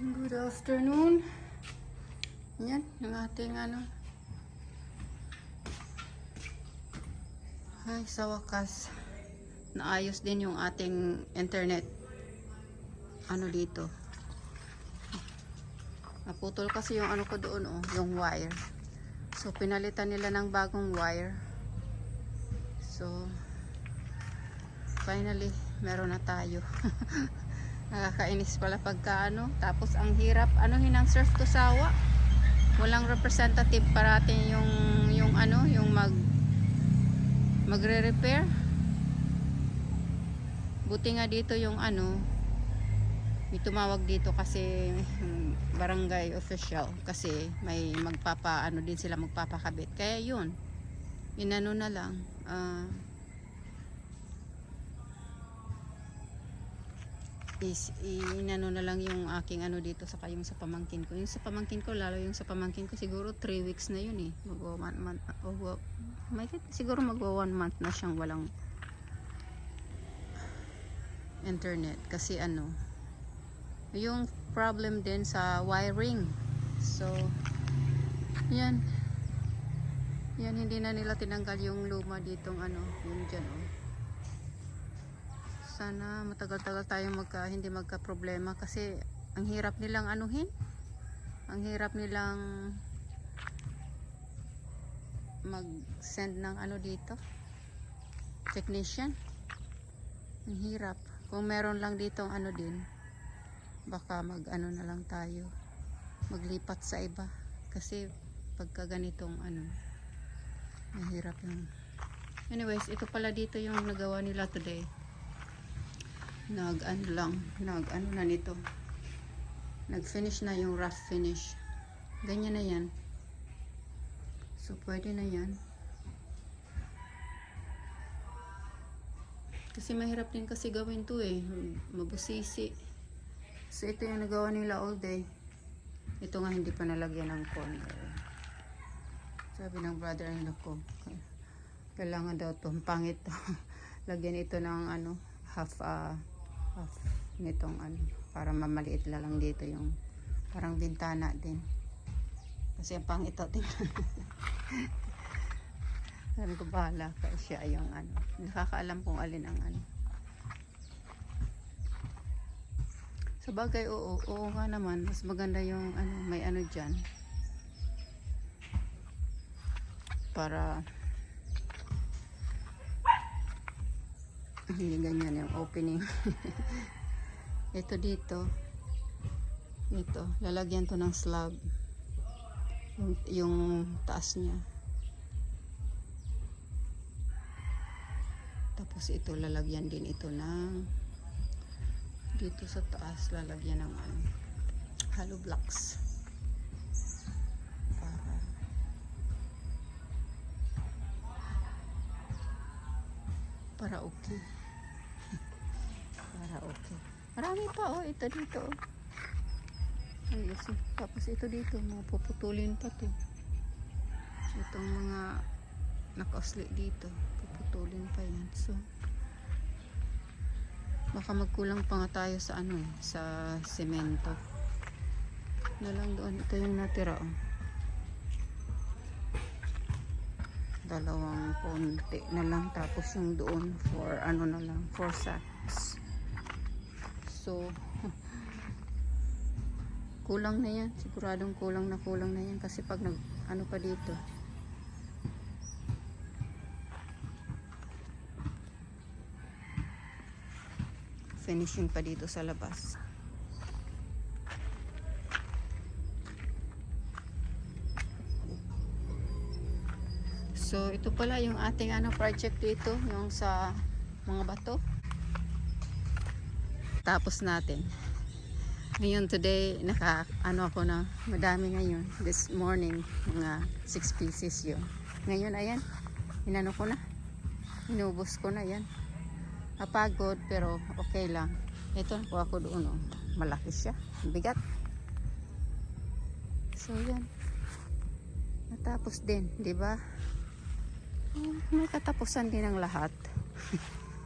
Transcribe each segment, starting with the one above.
Good afternoon. Yan, yung ating ano. Ay, sa wakas. Naayos din yung ating internet. Ano dito. Naputol kasi yung ano ko doon, oh, yung wire. So, pinalitan nila ng bagong wire. So, finally, meron na tayo. Nakakainis pala pagka ano. Tapos ang hirap, ano hinang surf to sawa. Walang representative parating yung yung ano, yung mag magre-repair. Buti nga dito yung ano, may tumawag dito kasi barangay official kasi may magpapa ano din sila magpapakabit. Kaya yun. Inano na lang. ah is inano na lang yung aking ano dito sa yung sa pamangkin ko. Yung sa pamangkin ko, lalo yung sa pamangkin ko siguro 3 weeks na yun eh. Magwa one month, oh, may siguro magwa one month na siyang walang internet kasi ano yung problem din sa wiring. So yan. Yan hindi na nila tinanggal yung luma ditong ano, yung dyan oh sana matagal-tagal tayong magka, hindi magka problema kasi ang hirap nilang anuhin. Ang hirap nilang mag send ng ano dito technician. Ang hirap. Kung meron lang dito ano din baka mag ano na lang tayo maglipat sa iba. Kasi pagka ganitong ano mahirap yung anyways ito pala dito yung nagawa nila today nag ano lang nag ano na nito. Nag finish na yung rough finish. Ganyan na yan. So pwede na yan. Kasi mahirap din kasi gawin to eh. Mabusisi. So ito yung nagawa nila all day. Ito nga hindi pa nalagyan ng corner. Sabi ng brother in ko kailangan daw to pangit. Lagyan ito ng ano half uh, half nitong ano para mamaliit la lang dito yung parang bintana din. Kasi ang pangit to tingnan. Sabi ko bahala ka siya yung ano. Nakakaalam kung alin ang ano. Sa bagay oo oo nga naman. Mas maganda yung ano may ano dyan. Para hindi ganyan yung opening. Ito dito. Ito. Lalagyan to ng slab. Yung, yung taas niya. Tapos ito lalagyan din ito ng dito sa taas lalagyan ng ano, hollow blocks. Para para okay para okay. Marami pa oh ito dito oh. Ayos eh. tapos ito dito mga puputulin pa to. Itong mga nakausli dito puputulin pa yan. So baka magkulang pa nga tayo sa ano eh sa semento. Na lang doon ito yung natira oh. Dalawang konti na lang tapos yung doon for ano na lang for sacks so kulang na yan. Siguradong kulang na kulang na yan kasi pag nag ano pa dito. Finishing pa dito sa labas. So, ito pala yung ating ano project dito, yung sa mga bato. Tapos natin. Ngayon today, naka ano ako na, madami ngayon. This morning, mga 6 pieces yun. Ngayon, ayan, inano ko na. Inubos ko na yan. Napagod, pero okay lang. Ito, nakuha ko doon, oh. malaki siya. Bigat. So, yan. Natapos din, di ba? may katapusan din ang lahat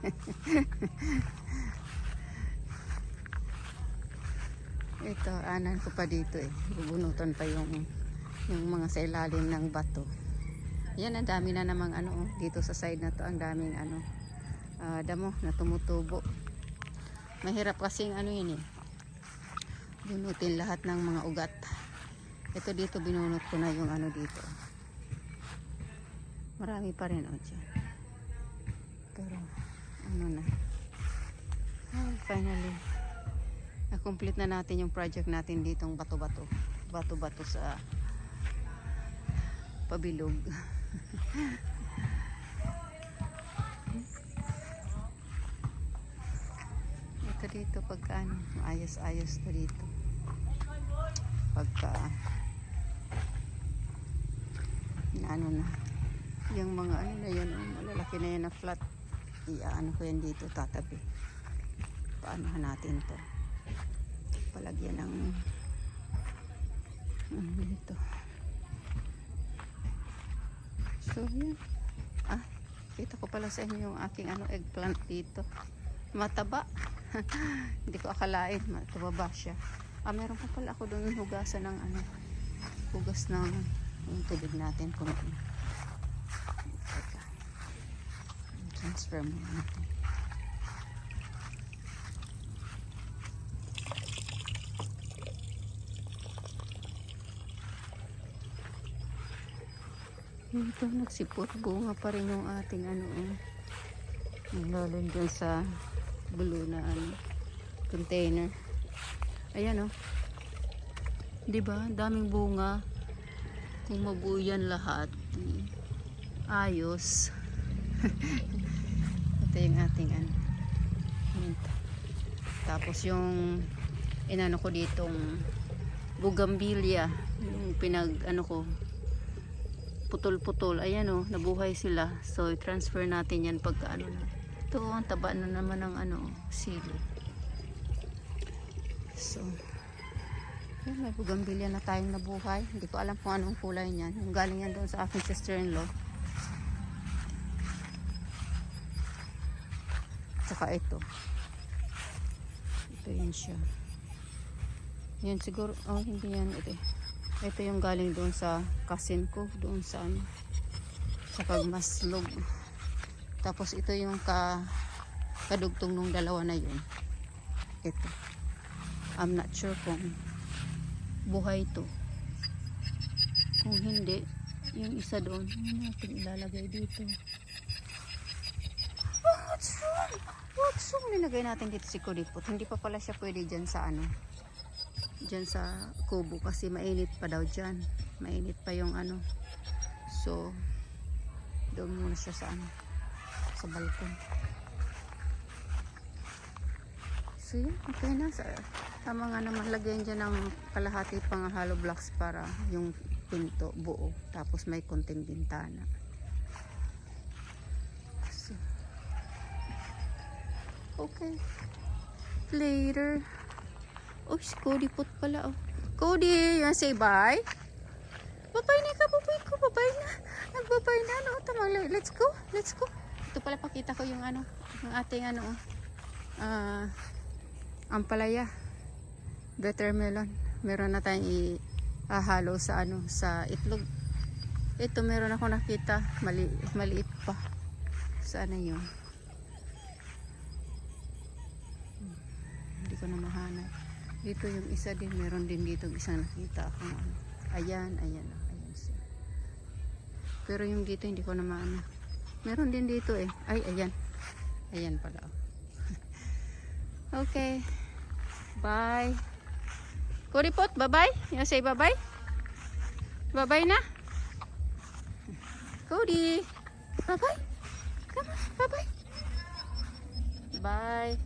Ito, anan ko pa dito eh. Bubunutan pa yung yung mga sa ilalim ng bato. Yan, ang dami na namang ano, oh, dito sa side na to, ang daming ano, ah, damo na tumutubo. Mahirap kasing ano yun eh. Bunutin lahat ng mga ugat. Ito dito, binunot ko na yung ano dito. Marami pa rin, oh, dyan. Pero, ano na. Ay, finally. Na-complete na natin yung project natin ditong bato-bato. Bato-bato sa pabilog. Ito dito pagka ano, ayos-ayos to dito. Pagka ano na yung mga ano na yun malalaki na yun na flat iaano ko yan dito tatabi paano natin to palagyan ng ano dito so yan ah kita ko pala sa inyo yung aking ano eggplant dito. Mataba. Hindi ko akalain mataba siya. Ah meron pa pala ako doon hugasan ng ano hugas ng yung tubig natin kung ano transfer muna natin Ito, nagsipot. Bunga pa rin yung ating ano, oh. Naglalim dyan sa blue na ano, container. Ayan, oh. Di ba? Daming bunga. Kung mabuo yan lahat, di- ayos. Ito yung ating ano. Tapos yung inano ko ditong bugambilya. Yung pinag, ano ko, putol-putol. Ayan o, nabuhay sila. So, i-transfer natin yan pagka ano na. Ito, ang taba na naman ng ano, sili. So, yan, may bugambilya na tayong nabuhay. Hindi ko alam kung anong kulay niyan. Yung galing yan doon sa aking sister-in-law. Tsaka ito. Ito yan siya. Yan siguro, oh hindi yan. Ito, ito yung galing doon sa cousin ko. Doon sa ano. Sa pagmaslog. Tapos ito yung ka, kadugtong nung dalawa na yun. Ito. I'm not sure kung buhay to. Kung hindi, yung isa doon, natin ilalagay dito. Oh, what's wrong? What's wrong? Nilagay natin dito si Kulipot. Hindi pa pala siya pwede dyan sa ano. Dyan sa kubo kasi mainit pa daw dyan. Mainit pa yung ano. So, doon muna siya sa ano. Sa balkon. So, yun. Okay na. Sa, tama nga naman lagyan dyan ng kalahati pang hollow blocks para yung pinto buo. Tapos may konting bintana. So, okay. Later. Oh, si Cody pot pala. Oh. Cody, you wanna say bye? Babay na ka, babay ko, babay na. Nagbabay na, no? Tama, let's go, let's go. Ito pala pakita ko yung ano, yung ating ano, ah, ampalaya. Better melon. Meron na tayong ihahalo sa ano, sa itlog. Ito meron ako nakita, mali, maliit pa. Sana yun? Hmm, Hindi ko na mahanap. Dito yung isa din, meron din dito isang nakita ako. ano. Ayan, ayan, oh, ayan siya. Pero yung dito hindi ko na maano. Meron din dito eh. Ay, ayan. Ayan pala. oh. okay. Bye. Kuripot, bye-bye. You say bye-bye? Bye-bye na. Cody. Bye-bye. Come on, bye-bye. Bye.